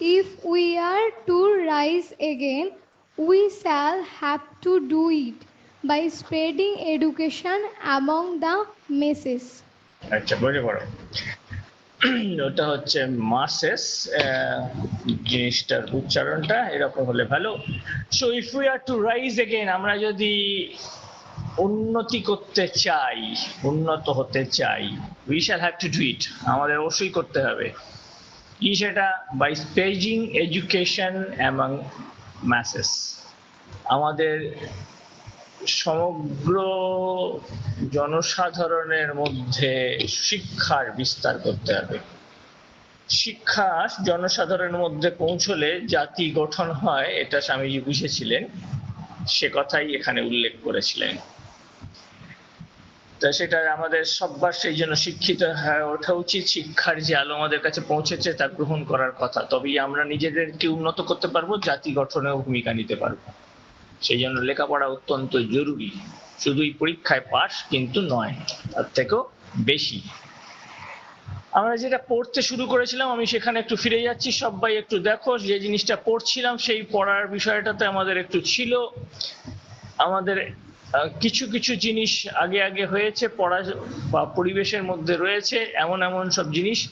if we are to rise again, we shall have to do it by spreading education among the masses. আচ্ছা বুঝে পড়ো। ওটা হচ্ছে মাসেস জিনিসটার উচ্চারণটা এরকম হলে ভালো। So if we are to rise again আমরা যদি উন্নতি করতে চাই উন্নত হতে চাই we shall have to do it আমাদের অবশ্যই করতে হবে। কি সেটা by spreading education among masses আমাদের সমগ্র জনসাধারণের মধ্যে শিক্ষার বিস্তার করতে হবে। শিক্ষা জনসাধারণের মধ্যে পৌঁছলে জাতি গঠন হয়, এটা স্বামীজি বুঝেছিলেন, সে কথাই এখানে উল্লেখ করেছিলেন। তা সেটা আমাদের সববার সেই জন্য শিক্ষিত হয়ে ওঠা উচিত। শিক্ষার যে আলো আমাদের কাছে পৌঁছেছে, তা গ্রহণ করার কথা। তবেই আমরা নিজেদেরকে উন্নত করতে পারব, জাতি গঠনেও ভূমিকা নিতে পারব। সেই জন্য লেখাপড়া অত্যন্ত জরুরি। শুধুই পরীক্ষায় পাস কিন্তু নয়, তার থেকেও বেশি। আমরা যেটা পড়তে শুরু করেছিলাম, আমি সেখানে একটু ফিরে যাচ্ছি। সবাই একটু দেখো, যে জিনিসটা পড়ছিলাম, সেই পড়ার বিষয়টাতে আমাদের একটু ছিল। আমাদের কিছু কিছু জিনিস আগে আগে হয়েছে, পড়া বা পরিবেশের মধ্যে রয়েছে, এমন এমন সব জিনিস।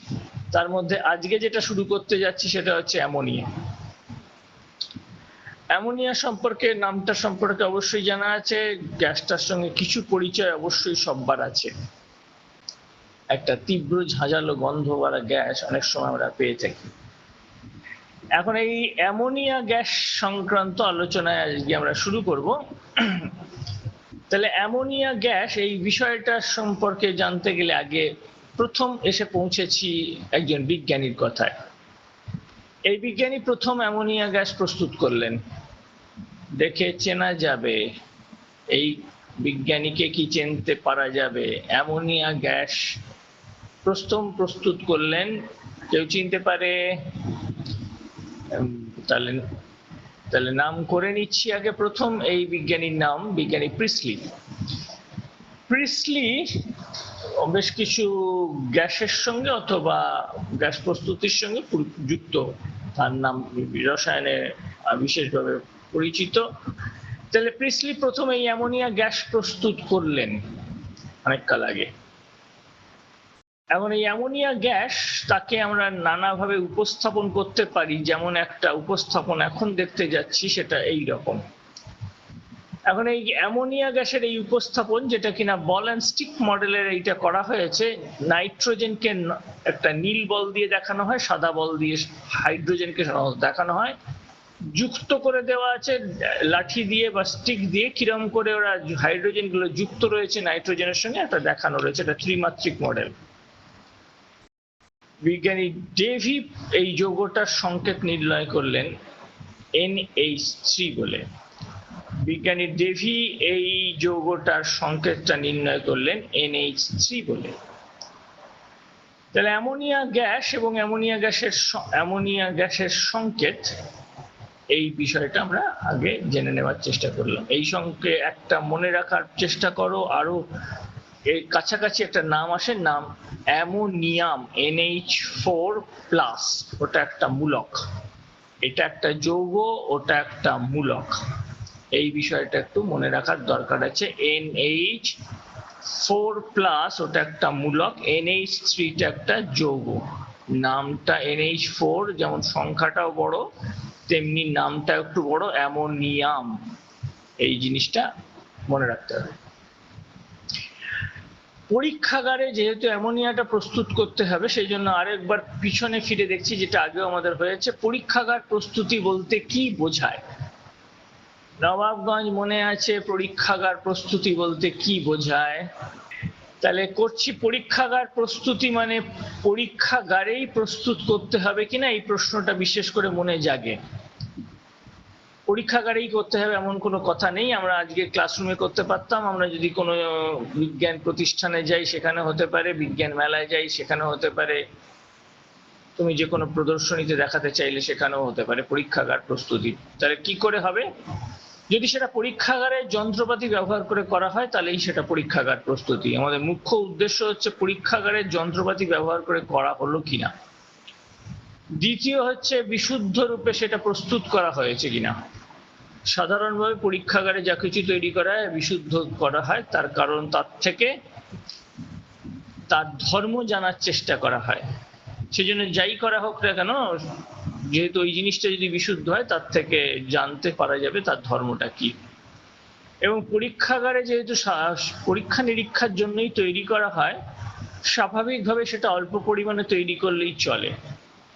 তার মধ্যে আজকে যেটা শুরু করতে যাচ্ছি সেটা হচ্ছে অ্যামোনিয়া। অ্যামোনিয়া সম্পর্কে, নামটা সম্পর্কে অবশ্যই জানা আছে, গ্যাসটার সঙ্গে কিছু পরিচয় অবশ্যই সববার আছে। একটা তীব্র ঝাঁঝালো গন্ধওয়ালা গ্যাস অনেক সময় আমরা পেয়ে থাকি। এখন এই অ্যামোনিয়া গ্যাস সংক্রান্ত আলোচনায় আজকে আমরা শুরু করব। তাহলে অ্যামোনিয়া গ্যাস এই বিষয়টা সম্পর্কে জানতে গেলে আগে প্রথম এসে পৌঁছেছি একজন বিজ্ঞানীর কথায়। এই বিজ্ঞানী প্রথম অ্যামোনিয়া গ্যাস প্রস্তুত করলেন। দেখে চেনা যাবে এই বিজ্ঞানীকে কি চিনতে পারা যাবে। অ্যামোনিয়া গ্যাস প্রথম প্রস্তুত করলেন। কেউ চিনতে পারে? তাহলে তাহলে নাম করে নিচ্ছি আগে প্রথম, এই বিজ্ঞানীর নাম, বিজ্ঞানী প্রিসলি। প্রিসলি বেশ কিছু গ্যাসের সঙ্গে অথবা গ্যাস প্রস্তুতির সঙ্গে যুক্ত। তার নাম রসায়নে বিশেষভাবে পরিচিত। তাহলে প্রিসলি প্রথমে অ্যামোনিয়া গ্যাস প্রস্তুত করলেন অনেককাল আগে। এখন এই অ্যামোনিয়া গ্যাস তাকে আমরা নানাভাবে উপস্থাপন করতে পারি, যেমন একটা উপস্থাপন এখন দেখতে যাচ্ছি সেটা এই রকম এখন এই অ্যামোনিয়া গ্যাসের এই উপস্থাপন, যেটা কিনা বল অ্যান্ড স্টিক মডেলের এইটা করা হয়েছে, নাইট্রোজেনকে একটা নীল বল দিয়ে দেখানো হয়, সাদা বল দিয়ে হাইড্রোজেনকে সাধারণত দেখানো হয়। যুক্ত করে দেওয়া আছে, লাঠি দিয়ে বা স্টিক দিয়ে, কিরম করে ওরা হাইড্রোজেনগুলো যুক্ত রয়েছে নাইট্রোজেনের সঙ্গে, একটা দেখানো রয়েছে, এটা ত্রিমাত্রিক মডেল। বিজ্ঞানী ডেভি এই যৌগটার সংকেত নির্ণয় করলেন এনএইচ থ্রি বলে। বিজ্ঞানী ডেভি এই যৌগটার সংকেতটা নির্ণয় করলেন এনএইচ থ্রি বলে। তাহলে অ্যামোনিয়া গ্যাস এবং অ্যামোনিয়া গ্যাসের অ্যামোনিয়া গ্যাসের সংকেত, এই বিষয়টা আমরা আগে জেনে নেওয়ার চেষ্টা করলাম। এই সঙ্গে একটা মনে রাখার চেষ্টা করো আরও এই কাছাকাছি একটা নাম আসে নাম অ্যামোনিয়াম, এনএইচ ফোর প্লাস। ওটা একটা মূলক। এটা একটা যৌগ, ওটা একটা মূলক। এই বিষয়টা একটু মনে রাখার দরকার আছে। এনএইচ ফোর প্লাস ওটা একটা মূলক, এনএইচ থ্রিটা একটা যৌগ। নামটা এনএইচ ফোর, যেমন সংখ্যাটাও বড়, তেমনি নামটা একটু বড়, অ্যামোনিয়াম। এই জিনিসটা মনে রাখতে হবে। পরীক্ষাগারে যেহেতু অ্যামোনিয়াটা প্রস্তুত করতে হবে, সেই জন্য আরেকবার পিছনে ফিরে দেখছি যেটা আগেও আমাদের হয়েছে। পরীক্ষাগার প্রস্তুতি বলতে কি বোঝায়? নবাবগঞ্জ মনে আছে পরীক্ষাগার প্রস্তুতি বলতে কি বোঝায়? তাহলে করছি পরীক্ষাগার প্রস্তুতি মানে পরীক্ষাগারেই প্রস্তুত করতে হবে কিনা? এই প্রশ্নটা বিশেষ করে মনে জাগে। পরীক্ষাগারেই করতে হবে, এমন কোনো কথা নেই। আমরা আজকে ক্লাসরুমে করতে পারতাম। আমরা যদি কোনো বিজ্ঞান প্রতিষ্ঠানে যাই, সেখানে হতে পারে, বিজ্ঞান মেলায় যাই, সেখানে হতে পারে। তুমি যে কোনো প্রদর্শনীতে দেখাতে চাইলে সেখানেও হতে পারে, পরীক্ষাগার প্রস্তুতি। তাহলে কি করে হবে? যদি সেটা পরীক্ষাগারের যন্ত্রপাতি ব্যবহার করে করা হয়, তাহলেই সেটা পরীক্ষাগার প্রস্তুতি। আমাদের মুখ্য উদ্দেশ্য হচ্ছে পরীক্ষাগারের যন্ত্রপাতি ব্যবহার করে করা হলো কিনা। দ্বিতীয় হচ্ছে, বিশুদ্ধ রূপে সেটা প্রস্তুত করা হয়েছে কিনা। সাধারণভাবে পরীক্ষাগারে যা কিছু তৈরি করা হয়, বিশুদ্ধ করা হয়, তার কারণ তার থেকে তার ধর্ম জানার চেষ্টা করা হয়। সেজন্য যাই করা হোক না কেন, যেহেতু ওই জিনিসটা যদি বিশুদ্ধ হয়, তার থেকে জানতে পারা যাবে তার ধর্মটা কি। এবং পরীক্ষাগারে যেহেতু পরীক্ষা নিরীক্ষার জন্যই তৈরি করা হয়, স্বাভাবিকভাবে সেটা অল্প পরিমাণে তৈরি করলেই চলে।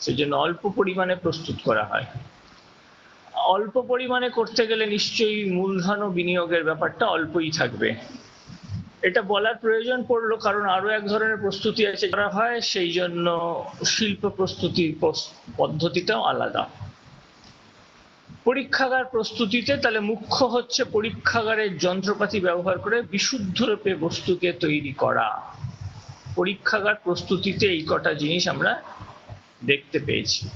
সেজন্য অল্প পরিমাণে প্রস্তুত করা হয়। অল্প পরিমাণে করতে গেলে নিশ্চয়ই মূলধন ও বিনিয়োগের ব্যাপারটা অল্পই থাকবে। এটা বলার প্রয়োজন পড়ল, কারণ আরও এক ধরনের প্রস্তুতি আছে করা হয়, সেই জন্য শিল্প প্রস্তুতির পদ্ধতিটাও আলাদা। পরীক্ষাগার প্রস্তুতিতে তাহলে মুখ্য হচ্ছে পরীক্ষাগারের যন্ত্রপাতি ব্যবহার করে বিশুদ্ধ রূপে বস্তুকে তৈরি করা। পরীক্ষাগার প্রস্তুতিতে এই কটা জিনিস আমরা দেখতে পেয়েছি।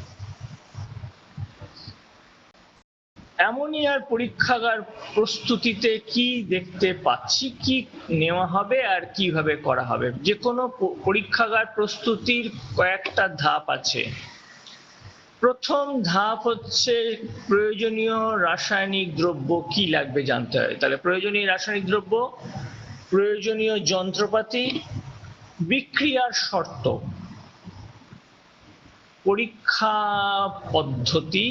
অ্যামোনিয়ার পরীক্ষাগার প্রস্তুতিতে কি দেখতে পাচ্ছি, কি নেওয়া হবে আর কীভাবে করা হবে? যে কোনো পরীক্ষাগার প্রস্তুতির কয়েকটা ধাপ আছে। প্রথম ধাপ হচ্ছে প্রয়োজনীয় রাসায়নিক দ্রব্য কি লাগবে জানতে হয়। তাহলে প্রয়োজনীয় রাসায়নিক দ্রব্য, প্রয়োজনীয় যন্ত্রপাতি, বিক্রিয়ার শর্ত, পরীক্ষা পদ্ধতি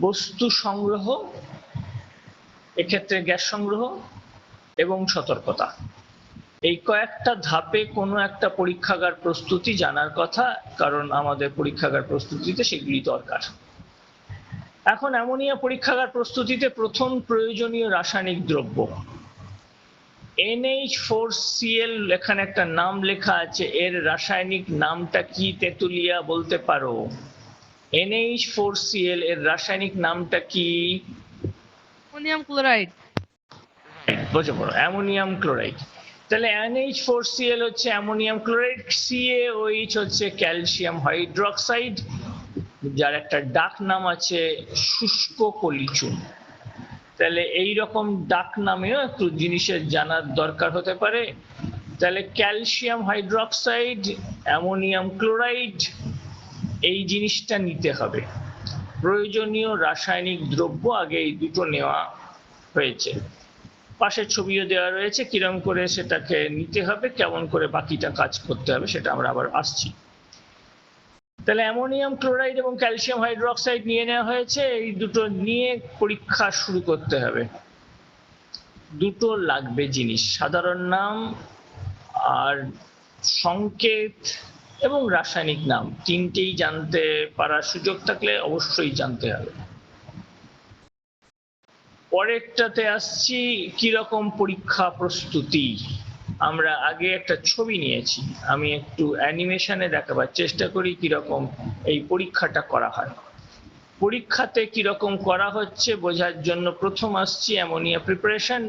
বস্তু সংগ্রহ, এক্ষেত্রে গ্যাস সংগ্রহ এবং সতর্কতা। এই কয়েকটা ধাপে কোনো একটা পরীক্ষাগার প্রস্তুতি জানার কথা, কারণ আমাদের পরীক্ষাগার প্রস্তুতিতে সেগুলি দরকার। এখন অ্যামোনিয়া পরীক্ষাগার প্রস্তুতিতে প্রথম প্রয়োজনীয় রাসায়নিক দ্রব্য। এনএইচ ফোর সিএল এখানে একটা নাম লেখা আছে, এর রাসায়নিক নামটা কি তেঁতুলিয়া বলতে পারো? এনএইচ ফোর সিএল এর রাসায়নিক নামটা কি? Ammonium chloride. বুঝে পড়ো অ্যামোনিয়াম ক্লোরাইড। তাহলে এনএইচ ফোর সিএল হচ্ছে ammonium chloride C A O H হচ্ছে ক্যালসিয়াম হাইড্রোক্সাইড যার একটা ডাক নাম আছে শুষ্ক কলিচুন। তাহলে এই রকম ডাক নামেও একটু জিনিসের জানার দরকার হতে পারে। তাহলে ক্যালসিয়াম হাইড্রোক্সাইড অ্যামোনিয়াম ক্লোরাইড এই জিনিসটা নিতে হবে। প্রয়োজনীয় রাসায়নিক দ্রব্য আগে এই দুটো নেওয়া হয়েছে। পাশের ছবিও দেওয়া রয়েছে, কিরম করে সেটাকে নিতে হবে, কেমন করে বাকিটা কাজ করতে হবে সেটা আমরা আবার আসছি। তাহলে অ্যামোনিয়াম ক্লোরাইড এবং ক্যালসিয়াম হাইড্রোক্সাইড নিয়ে নেওয়া হয়েছে, এই দুটো নিয়ে পরীক্ষা শুরু করতে হবে। দুটো লাগবে জিনিস, সাধারণ নাম আর সংকেত এবং রাসায়নিক নাম, তিনটেই জানতে পারার সুযোগ থাকলে অবশ্যই জানতে হবে। পরেরটাতে আসছি, কীরকম পরীক্ষা প্রস্তুতি? আমরা আগে একটা ছবি নিয়েছি, আমি একটু অ্যানিমেশনে দেখাবার চেষ্টা করি কীরকম এই পরীক্ষাটা করা হয়। পরীক্ষাতে কীরকম করা হচ্ছে বোঝার জন্য প্রথম আসছি অ্যামোনিয়া প্রিপারেশন।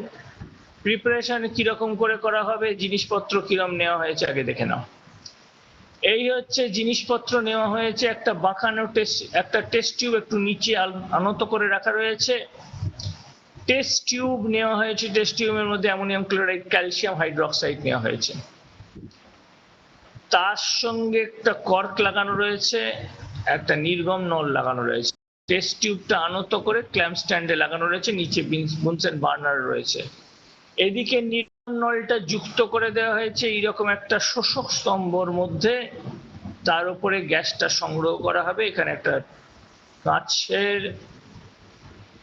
প্রিপারেশন কীরকম করে করা হবে, জিনিসপত্র কিরম নেওয়া হয়েছে আগে দেখে নাও। এই হচ্ছে জিনিসপত্র নেওয়া হয়েছে, একটা বাঁকানো টেস্ট একটা টেস্ট টিউব একটু নিচে আনত করে রাখা রয়েছে। টেস্ট টিউব নেওয়া হয়েছে টেস্ট টিউবের মধ্যে অ্যামোনিয়াম ক্লোরাইড, ক্যালসিয়াম হাইড্রোক্সাইড নেওয়া হয়েছে। তার সঙ্গে একটা কর্ক লাগানো রয়েছে, একটা নির্গম নল লাগানো রয়েছে। টেস্ট টিউবটা আনত করে ক্ল্যাম্প স্ট্যান্ডে লাগানো রয়েছে, নিচে বুনসেন বার্নার রয়েছে। এদিকে নলটা যুক্ত করে দেওয়া হয়েছে এইরকম একটা শোষক স্তম্ভর মধ্যে। তার উপরে গ্যাসটা সংগ্রহ করা হবে। এখানে একটা কাঁচের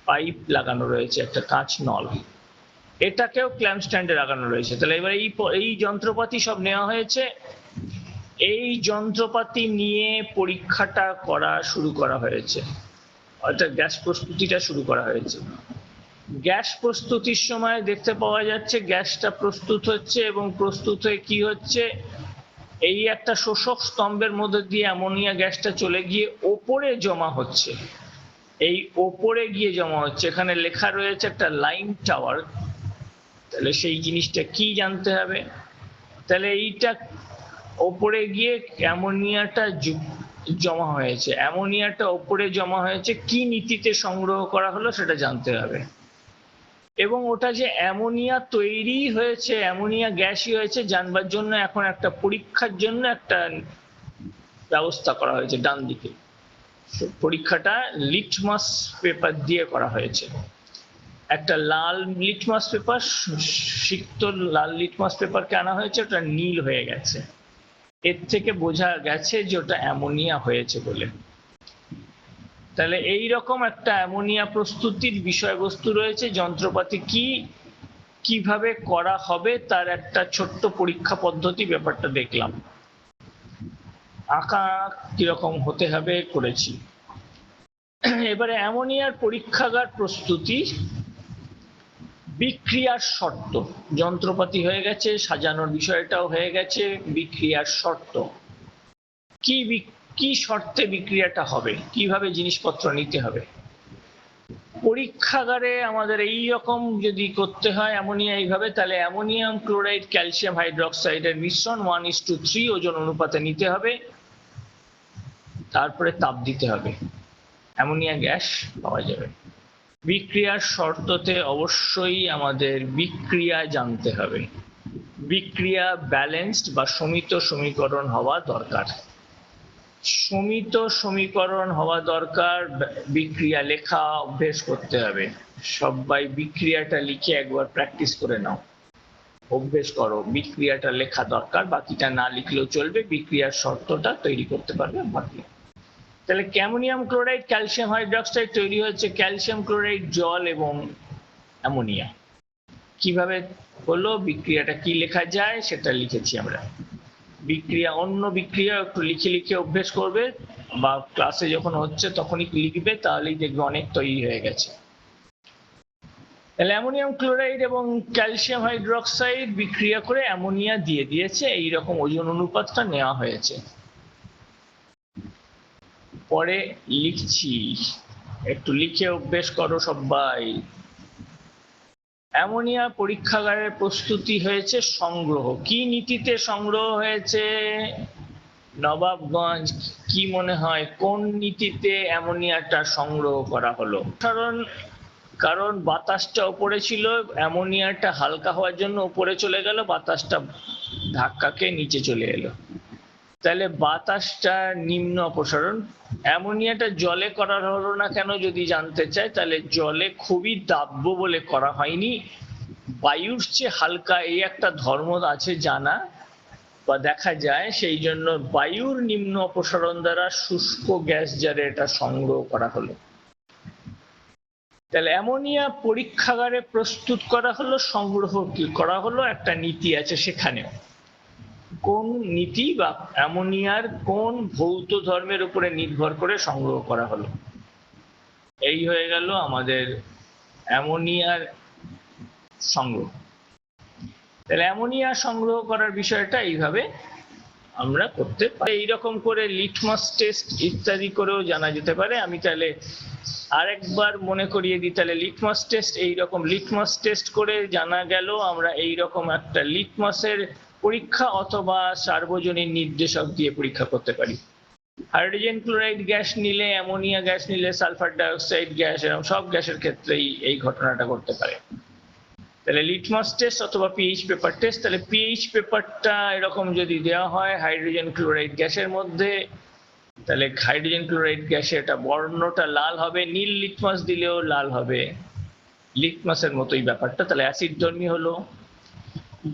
পাইপ লাগানো রয়েছে, একটা কাঁচ নল। এটাকেও ক্ল্যাম্প স্ট্যান্ডে লাগানো রয়েছে। তাহলে এবার এই এই যন্ত্রপাতি সব নেওয়া হয়েছে। এই যন্ত্রপাতি নিয়ে পরীক্ষাটা করা শুরু করা হয়েছে। অর্থাৎ গ্যাস প্রস্তুতিটা শুরু করা হয়েছে। গ্যাস প্রস্তুতির সময় দেখতে পাওয়া যাচ্ছে গ্যাসটা প্রস্তুত হচ্ছে এবং প্রস্তুত হয়ে কি হচ্ছে? এই একটা শোষক স্তম্ভের মধ্যে দিয়ে অ্যামোনিয়া গ্যাসটা চলে গিয়ে ওপরে জমা হচ্ছে। এই ওপরে গিয়ে জমা হচ্ছে। এখানে লেখা রয়েছে একটা লাইন টাওয়ার। তাহলে সেই জিনিসটা কি জানতে হবে? তাহলে এইটা ওপরে গিয়ে অ্যামোনিয়াটা জমা হয়েছে। অ্যামোনিয়াটা ওপরে জমা হয়েছে। কি নীতিতে সংগ্রহ করা হলো সেটা জানতে হবে। এবং ওটা যে অ্যামোনিয়া তৈরি হয়েছে, অ্যামোনিয়া গ্যাসই হয়েছে, জানবার জন্য এখন একটা পরীক্ষার জন্য একটা ব্যবস্থা করা হয়েছে ডান দিকে। পরীক্ষাটা লিটমাস পেপার দিয়ে করা হয়েছে। একটা লাল লিটমাস পেপার, সিক্ত লাল লিটমাস পেপারকে আনা হয়েছে, ওটা নীল হয়ে গেছে। এর থেকে বোঝা গেছে যে ওটা অ্যামোনিয়া হয়েছে বলে। তাহলে এই রকম একটা অ্যামোনিয়া প্রস্তুতির বিষয়বস্তু রয়েছে, যন্ত্রপাতি কি, কীভাবে করা হবে তার একটা ছোট্ট পরীক্ষা পদ্ধতি ব্যাপারটা দেখলাম। আঁকা কীরকম হতে হবে করেছি। এবারে অ্যামোনিয়ার পরীক্ষাগার প্রস্তুতি। বিক্রিয়ার শর্ত। যন্ত্রপাতি হয়ে গেছে, সাজানোর বিষয়টাও হয়ে গেছে, বিক্রিয়ার শর্ত। কি কি শর্তে বিক্রিয়াটা হবে? কীভাবে জিনিসপত্র নিতে হবে? পরীক্ষাগারে আমাদের এই রকম যদি করতে হয় অ্যামোনিয়া এইভাবে, তাহলে অ্যামোনিয়াম ক্লোরাইড, ক্যালসিয়াম হাইড্রোক্সাইডের মিশ্রণ ওয়ান ইস টু থ্রি ওজন অনুপাতে নিতে হবে। তারপরে তাপ দিতে হবে। অ্যামোনিয়া গ্যাস পাওয়া যাবে। বিক্রিয়ার শর্ততে অবশ্যই আমাদের বিক্রিয়া জানতে হবে। বিক্রিয়া ব্যালেন্সড বা সমিত সমীকরণ হওয়া দরকার। সমিত সমীকরণ হওয়া দরকার, বিক্রিয়া লেখা অভ্যেস করতে হবে। সবাই বিক্রিয়াটা লিখে একবার প্র্যাকটিস করে নাও। অভ্যেস করো, বিক্রিয়াটা লেখা দরকার, বাকিটা না লিখলেও চলবে, বিক্রিয়ার শর্তটা তৈরি করতে পারবে বাকি তাহলে ক্যামোনিয়াম ক্লোরাইড, ক্যালসিয়াম হাইড্রোক্সাইড তৈরি হচ্ছে ক্যালসিয়াম ক্লোরাইড, জল এবং অ্যামোনিয়া। কীভাবে হলো? বিক্রিয়াটা কি লেখা যায়? সেটা লিখেছি আমরা। বিক্রিয়া, অন্য বিক্রিয়া একটু লিখে লিখে অভ্যেস করবে বা ক্লাসে যখন হচ্ছে তখনই লিখবে, তাহলেই দেখবে অনেক তৈরি হয়ে গেছে। অ্যামোনিয়াম ক্লোরাইড এবং ক্যালসিয়াম হাইড্রোক্সাইড বিক্রিয়া করে অ্যামোনিয়া দিয়ে দিয়েছে এই রকম ওজন অনুপাতটা নেওয়া হয়েছে। পরে লিখছি, একটু লিখে অভ্যেস করো সবাই। অ্যামোনিয়া পরীক্ষাগারের প্রস্তুতি হয়েছে সংগ্রহ। কি নীতিতে সংগ্রহ হয়েছে? নবাবগঞ্জ, কি মনে হয় কোন নীতিতে অ্যামোনিয়াটা সংগ্রহ করা হলো? কারণ কারণ বাতাসটা উপরে ছিল, অ্যামোনিয়াটা হালকা হওয়ার জন্য উপরে চলে গেল, বাতাসটা ধাক্কাকে নিচে চলে এলো। তাহলে বাতাসটা নিম্ন অপসারণ অ্যামোনিয়াটা জলে করা হলো না কেন যদি জানতে চায়, তাহলে জলে খুবই দাব্য বলে করা হয়নি। বায়ুর চেয়ে হালকা এই একটা ধর্ম আছে জানা বা দেখা যায়, সেই জন্য বায়ুর নিম্ন অপসারণ দ্বারা শুষ্ক গ্যাস জারে এটা সংগ্রহ করা হলো। তাহলে অ্যামোনিয়া পরীক্ষাগারে প্রস্তুত করা হলো, সংগ্রহ করা হলো? একটা নীতি আছে সেখানেও। কোন নীতি বা অ্যামোনিয়ার কোন ভৌত ধর্মের উপরে নির্ভর করে সংগ্রহ করা হলো? এই হয়ে গেল আমাদের অ্যামোনিয়ার সংগ্রহ। তাহলে অ্যামোনিয়া সংগ্রহ করার বিষয়টা এইভাবে আমরা করতে পারি। এইরকম করে লিটমাস টেস্ট ইত্যাদি করেও জানা যেতে পারে। আমি তাহলে আরেকবার মনে করিয়ে দিই, তাহলে লিটমাস টেস্ট এইরকম লিটমাস টেস্ট করে জানা গেল, আমরা এইরকম একটা লিটমাসের পরীক্ষা অথবা সার্বজনীন নির্দেশক দিয়ে পরীক্ষা করতে পারি। হাইড্রোজেন ক্লোরাইড গ্যাস নিলে, অ্যামোনিয়া গ্যাস নিলে, সালফার ডাইঅক্সাইড গ্যাস এরকম সব গ্যাসের ক্ষেত্রেই এই ঘটনাটা করতে পারে। তাহলে লিটমাস টেস্ট অথবা পিএইচ পেপার টেস্ট, তাহলে পিএইচ পেপারটা এরকম যদি দেওয়া হয় হাইড্রোজেন ক্লোরাইড গ্যাসের মধ্যে, তাহলে হাইড্রোজেন ক্লোরাইড গ্যাসে এটা বর্ণটা লাল হবে, নীল লিটমাস দিলেও লাল হবে। লিটমাসের মতোই ব্যাপারটা, তাহলে অ্যাসিড ধর্মী হলো।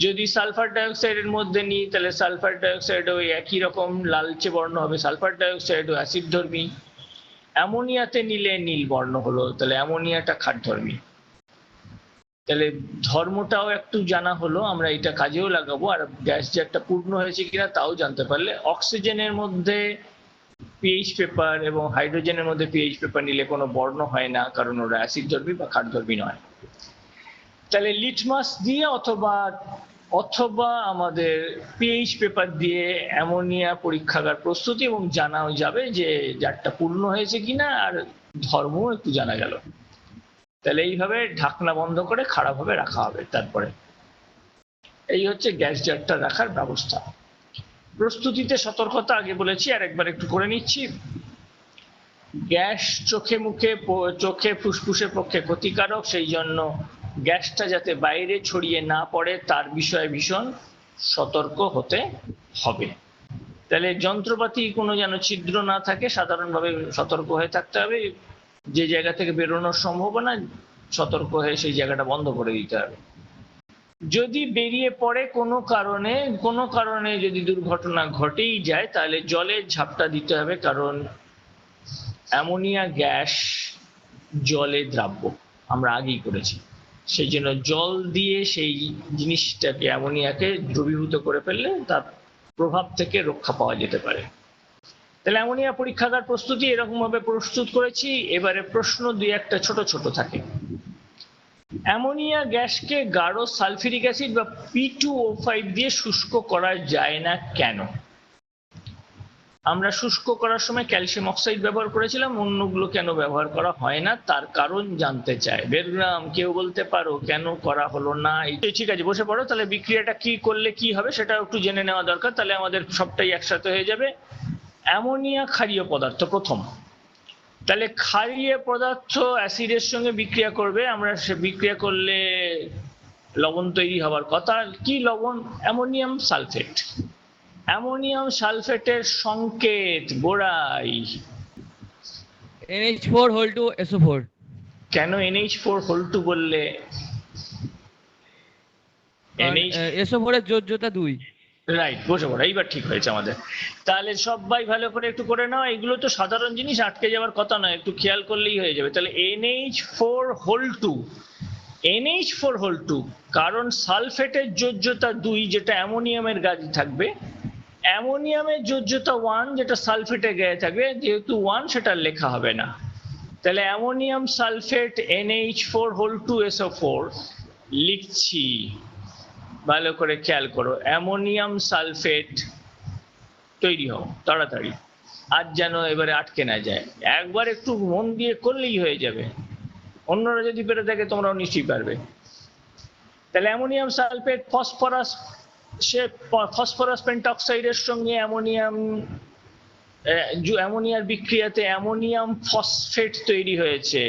যদি সালফার ডাইঅক্সাইডের মধ্যে নিই, তাহলে সালফার ডাইঅক্সাইড ওই একই রকম লালচে বর্ণ হবে। সালফার ডাইঅক্সাইড ও অ্যাসিড ধর্মী অ্যামোনিয়াতে নিলে নীল বর্ণ হলো, তাহলে অ্যামোনিয়াটা খাট ধর্মী তাহলে ধর্মটাও একটু জানা হলো, আমরা এটা কাজেও লাগাবো। আর গ্যাস জারটা পূর্ণ হয়েছে কিনা তাও জানতে পারলে অক্সিজেনের মধ্যে পিএইচ পেপার এবং হাইড্রোজেনের মধ্যে পিএইচ পেপার নিলে কোনো বর্ণ হয় না, কারণ ওরা অ্যাসিড ধর্মী বা খাট ধর্মী নয়। তাহলে লিটমাস দিয়ে অথবা অথবা আমাদের পিএইচ পেপার দিয়ে অ্যামোনিয়া পরীক্ষাগার প্রস্তুতি এবং জানাও যাবে যে জারটা পূর্ণ হয়েছে কিনা আর ধর্মও একটু জানা গেল। তাহলে এইভাবে ঢাকনা বন্ধ করে খারাপভাবে রাখা হবে তারপরে। এই হচ্ছে গ্যাস জারটা রাখার ব্যবস্থা। প্রস্তুতিতে সতর্কতা আগে বলেছি, আর একবার একটু করে নিচ্ছি। গ্যাস চোখে মুখে, চোখে ফুসফুসের পক্ষে ক্ষতিকারক, সেই জন্য গ্যাসটা যাতে বাইরে ছড়িয়ে না পড়ে, তার বিষয়ে ভীষণ সতর্ক হতে হবে। তাহলে যন্ত্রপাতি কোনো যেন ছিদ্র না থাকে, সাধারণভাবে সতর্ক হয়ে থাকতে হবে। যে জায়গা থেকে বেরোনোর সম্ভাবনা, সতর্ক হয়ে সেই জায়গাটা বন্ধ করে দিতে হবে। যদি বেরিয়ে পড়ে কোনো কারণে কোনো কারণে যদি দুর্ঘটনা ঘটেই যায়, তাহলে জলের ঝাপটা দিতে হবে, কারণ অ্যামোনিয়া গ্যাস জলে দ্রাব্য। আমরা আগেই করেছি। সেই জন্য জল দিয়ে সেই জিনিসটাকে অ্যামোনিয়াকে দ্রবীভূত করে ফেললে তার প্রভাব থেকে রক্ষা পাওয়া যেতে পারে। তাহলে অ্যামোনিয়া পরীক্ষাগার প্রস্তুতি এরকম ভাবে প্রস্তুত করেছি, এবারে প্রশ্ন দুই একটা ছোট ছোট থাকে। অ্যামোনিয়া গ্যাসকে গাঢ় সালফিউরিক অ্যাসিড বা পি টু ও ফাইভ দিয়ে শুষ্ক করা যায় না কেন? আমরা শুষ্ক করার সময় ক্যালসিয়াম অক্সাইড ব্যবহার করেছিলাম, অন্যগুলো কেন ব্যবহার করা হয় না? তার কারণ জানতে চায় বেরগ্রাম কেউ বলতে পারো কেন করা হলো না? ঠিক আছে, বসে পড়ো। তাহলে বিক্রিয়াটা কি করলে কি হবে সেটা একটু জেনে নেওয়া দরকার। তাহলে আমাদের সবটাই একসাথে হয়ে যাবে। অ্যামোনিয়া ক্ষারীয় পদার্থ প্রথম। তাহলে ক্ষারীয় পদার্থ অ্যাসিডের সঙ্গে বিক্রিয়া করবে। আমরা সে বিক্রিয়া করলে লবণ তৈরি হওয়ার কথা। কি লবণ? Ammonium sulphate. অ্যামোনিয়াম সালফেটের সংকেত বোরাই NH4 whole to SO4. কেন এনএইচ ফোর হোল টু বললে? NH SO4 এর যোজ্যতা দুই। রাইট বসে পড়ো এইবার ঠিক হয়েছে আমাদের। তাহলে সবাই ভালো করে একটু করে নাও এগুলো তো সাধারণ জিনিস আটকে যাওয়ার কথা নয় একটু খেয়াল করলেই হয়ে যাবে। তাহলে NH four whole two NH four whole two কারণ সালফেটের যোজ্যতা দুই যেটা অ্যামোনিয়ামের গায়ে থাকবে অ্যামোনিয়ামের যোজ্যতা ওয়ান যেটা সালফেটে গায়ে থাকবে, যেহেতু ওয়ান সেটা লেখা হবে না। তাহলে ammonium sulphate NH four whole two SO four লিখছি। ভালো করে খেয়াল করো, অ্যামোনিয়াম সালফেট তৈরি হও, তাড়াতাড়ি। আর যেন এবারে আটকে না যায়। একবার একটু মন দিয়ে করলেই হয়ে যাবে। অন্যরা যদি পেরে থাকে তোমরাও নিশ্চয়ই পারবে। তাহলে অ্যামোনিয়াম সালফেট, ফসফরাস সে ফসফরাস পেন্টঅক্সাইডের সঙ্গে অ্যামোনিয়াম অ্যামোনিয়ার বিক্রিয়াতে অ্যামোনিয়াম ফসফেট তৈরি হয়েছে।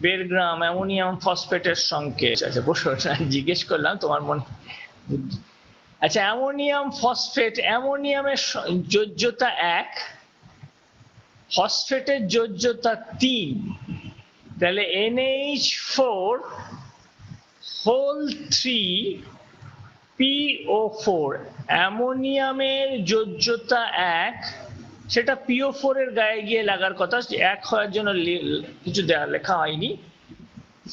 বেরগ্রাম, অ্যামোনিয়াম ফসফেটের সংকেত। আচ্ছা জিজ্ঞেস করলাম, তোমার মনে আচ্ছা অ্যামোনিয়াম ফসফেট, অ্যামোনিয়ামের যোজ্যতা এক, ফসফেটের যোজ্যতা তিন। তাহলে NH four whole three PO four অ্যামোনিয়ামের যোজ্যতা এক, সেটা পিও ফোর এর গায়ে গিয়ে লাগার কথা, এক হওয়ার জন্য কিছু লেখা হয়নি।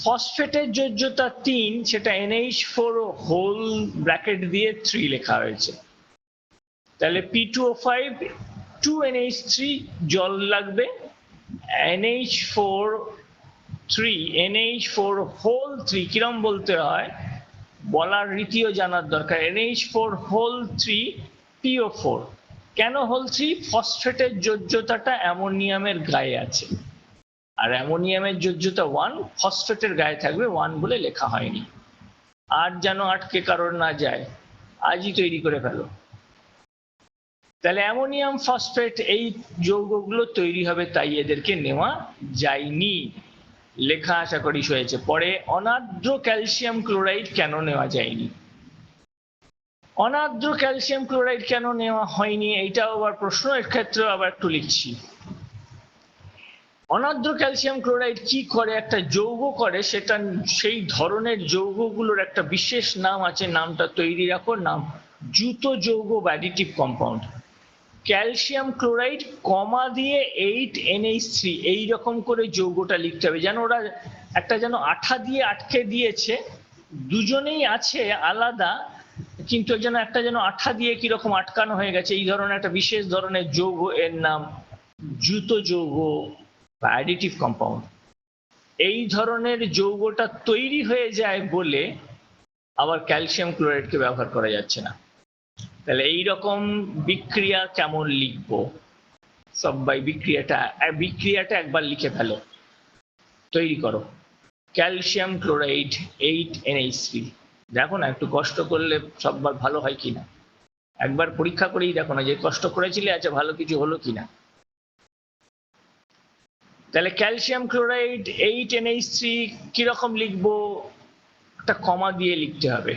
ফসফেটের যোজ্যতা তিন, সেটা এনএইচ ফোর হোল ব্র্যাকেট দিয়ে থ্রি লেখা হয়েছে। তাহলে P two O five two NH three জল লাগবে। NH four three NH four whole three কিরম বলতে হয়? বলার রীতিও জানার দরকার। NH four whole three PO four কেন হোল থ্রি ফসফেটের যোজ্যতাটা অ্যামোনিয়ামের গায়ে আছে। আর অ্যামোনিয়ামের যোজ্যতা ওয়ান ফসফেটের গায়ে থাকবে ওয়ান বলে লেখা হয়নি। আর যেন আটকে কারোর না যায়, আজই তৈরি করে ফেলো। তাহলে অ্যামোনিয়াম ফসফেট এই যৌগগুলো তৈরি হবে, তাই এদেরকে নেওয়া যায়নি। লেখা আশা করি হয়েছে পরে অনাদ্র ক্যালসিয়াম ক্লোরাইড কেন নেওয়া যায়নি? অনাদ্র ক্যালসিয়াম ক্লোরাইড কেন নেওয়া হয়নি? এইটাও আবার প্রশ্ন, এর ক্ষেত্রে আবার একটু লিখছি। অনাদ্র ক্যালসিয়াম ক্লোরাইড কি করে? একটা যৌগ করে, সেটা সেই ধরনের যৌগগুলোর একটা বিশেষ নাম আছে, নামটা তৈরি রাখো, নাম জুতো যৌগ additive compound calcium chloride comma দিয়ে এইট এনএইচ থ্রি এইরকম করে যৌগটা লিখতে হবে। যেন ওরা একটা যেন আঠা দিয়ে আটকে দিয়েছে, দুজনেই আছে আলাদা, কিন্তু যেন একটা যেন আঠা দিয়ে কীরকম আটকানো হয়ে গেছে। এই ধরনের একটা বিশেষ ধরনের যৌগ, এর নাম জুতো যৌগ বা অ্যাডিটিভ কম্পাউন্ড এই ধরনের যৌগটা তৈরি হয়ে যায় বলে আবার ক্যালসিয়াম ক্লোরাইডকে ব্যবহার করা যাচ্ছে না। তাহলে এই রকম বিক্রিয়া কেমন লিখব? সবাই বিক্রিয়াটা বিক্রিয়াটা একবার লিখে ফেলো। তৈরি করো। Calcium chloride eight NH three দেখো না, একটু কষ্ট করলে সববার ভালো হয় কিনা একবার পরীক্ষা করেই দেখো না যে কষ্ট করেছিলে আচ্ছা ভালো কিছু হলো কিনা তাহলে calcium chloride eight NH three কীরকম লিখব? একটা কমা দিয়ে লিখতে হবে।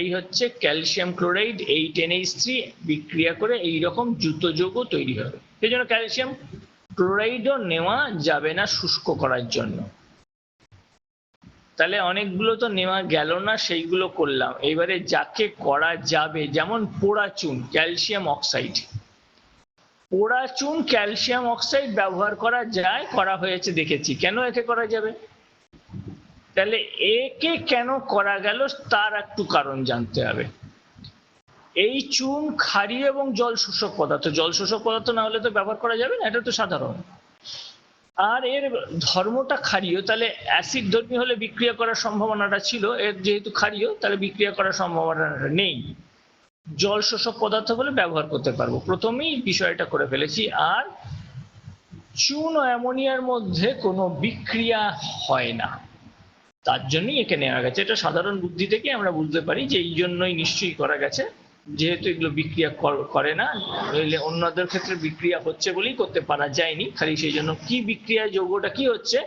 এই হচ্ছে ক্যালসিয়াম ক্লোরাইড, এই টেন এইচ থ্রি বিক্রিয়া করে এই রকম জুতো তৈরি হবে সেই জন্য ক্যালসিয়াম ক্লোরাইডও নেওয়া যাবে না শুষ্ক করার জন্য। তাহলে অনেকগুলো তো নেওয়া গেল না, সেইগুলো করলাম। এবারে যাকে করা যাবে, যেমন পোড়া চুন ক্যালসিয়াম অক্সাইড। পোড়া চুন ক্যালসিয়াম অক্সাইড ব্যবহার করা যায়, করা হয়েছে, দেখেছি। কেন একে করা যাবে? তাহলে একে কেন করা গেল তার একটু কারণ জানতে হবে। এই চুন ক্ষারীয় এবং জল শোষক পদার্থ, জল শোষক পদার্থ না হলে তো ব্যবহার করা যাবে না, এটা তো সাধারণ। আর এর ধর্মটা ক্ষারীয়, তাহলে অ্যাসিড ধর্মী হলে বিক্রিয়া করার সম্ভাবনাটা ছিল, এর যেহেতু ক্ষারীয়, তাহলে বিক্রিয়া করার সম্ভাবনাটা নেই। জল শোষক পদার্থ বলে ব্যবহার করতে পারব, প্রথমেই বিষয়টা করে ফেলেছি। আর চুন ও অ্যামোনিয়ার মধ্যে কোনো বিক্রিয়া হয় না। তার জন্যই একে নেওয়া গেছে। এটা সাধারণ বুদ্ধি থেকে আমরা বুঝতে পারি যে এই জন্যই নিশ্চয়ই করা গেছে। যেহেতু এগুলো বিক্রিয়া কর- না, নইলে অন্যদের ক্ষেত্রে বিক্রিয়া হচ্ছে বলেই করতে পারা যায়নি। খালি সেই জন্য কি বিক্রিয়া যৌগটা কি হচ্ছে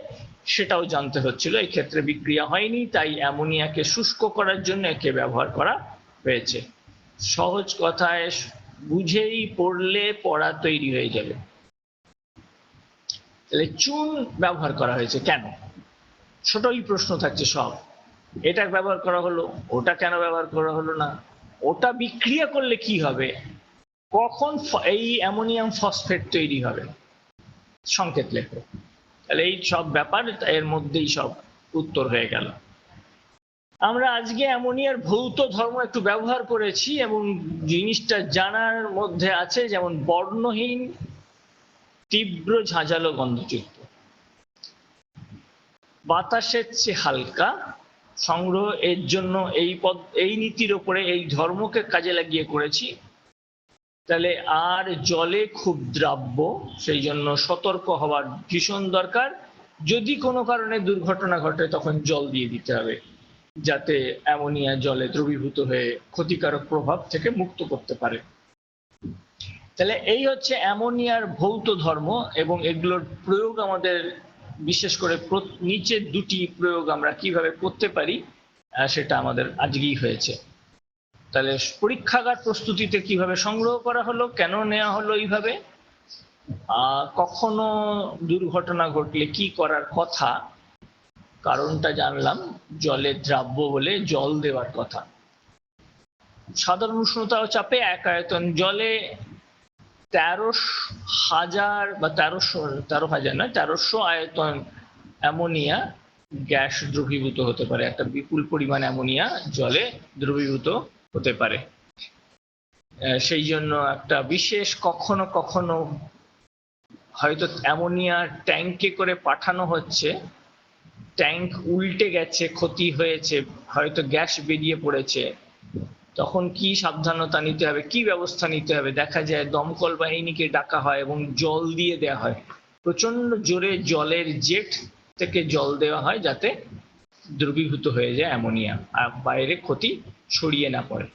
সেটাও জানতে হচ্ছিল। এই ক্ষেত্রে বিক্রিয়া হয়নি, তাই অ্যামোনিয়াকে শুষ্ক করার জন্য একে ব্যবহার করা হয়েছে। সহজ কথায় বুঝেই পড়লে পড়া তৈরি হয়ে যাবে। তাহলে চুন ব্যবহার করা হয়েছে কেন? ছোটই প্রশ্ন থাকছে সব। এটা ব্যবহার করা হলো, ওটা কেন ব্যবহার করা হলো না? ওটা বিক্রিয়া করলে কি হবে? কখন এই অ্যামোনিয়াম ফসফেট তৈরি হবে? সংকেত লেখো। তাহলে এই সব ব্যাপার, এর মধ্যেই সব উত্তর হয়ে গেল। আমরা আজকে অ্যামোনিয়ার ভৌত ধর্ম একটু ব্যবহার করেছি এবং জিনিসটা জানার মধ্যে আছে, যেমন বর্ণহীন, তীব্র ঝাঁঝালো গন্ধযুক্ত। বাতাসের চেয়ে হালকা সংগ্রহ এর জন্য এই পদ, এই নীতির ওপরে এই ধর্মকে কাজে লাগিয়ে করেছি। তাহলে আর জলে খুব দ্রাব্য, সেই জন্য সতর্ক হওয়ার ভীষণ দরকার। যদি কোনো কারণে দুর্ঘটনা ঘটে, তখন জল দিয়ে দিতে হবে, যাতে অ্যামোনিয়া জলে দ্রবীভূত হয়ে ক্ষতিকারক প্রভাব থেকে মুক্ত করতে পারে। তাহলে এই হচ্ছে অ্যামোনিয়ার ভৌত ধর্ম এবং এগুলোর প্রয়োগ আমাদের বিশেষ করে নিচের দুটি প্রয়োগ আমরা কীভাবে করতে পারি সেটা আমাদের আজকেই হয়েছে। তাহলে পরীক্ষাগার প্রস্তুতিতে কীভাবে সংগ্রহ করা হলো, কেন নেওয়া হলো এইভাবে কখনো দুর্ঘটনা ঘটলে কি করার কথা, কারণটা জানলাম জলে দ্রাব্য বলে জল দেওয়ার কথা। সাধারণ উষ্ণতা ও চাপে, এক আয়তন জলে তেরো হাজার বা তেরোশো, তেরো হাজার নয় তেরোশো আয়তন অ্যামোনিয়া গ্যাস দ্রবীভূত হতে পারে। একটা বিপুল পরিমাণ অ্যামোনিয়া জলে দ্রবীভূত হতে পারে। সেই জন্য একটা বিশেষ কখনো কখনো হয়তো অ্যামোনিয়া ট্যাঙ্কে করে পাঠানো হচ্ছে। ট্যাঙ্ক উল্টে গেছে, ক্ষতি হয়েছে, হয়তো গ্যাস বেরিয়ে পড়েছে। তখন কি সাবধানতা নিতে হবে? কি ব্যবস্থা নিতে হবে? দেখা যায় দমকল বাহিনীকে ডাকা হয় এবং জল দিয়ে দেওয়া হয়। প্রচণ্ড জোরে জলের জেট থেকে জল দেওয়া হয় যাতে দ্রবীভূত হয়ে যায় অ্যামোনিয়া, আর বাইরে ক্ষতি ছড়িয়ে না পড়ে।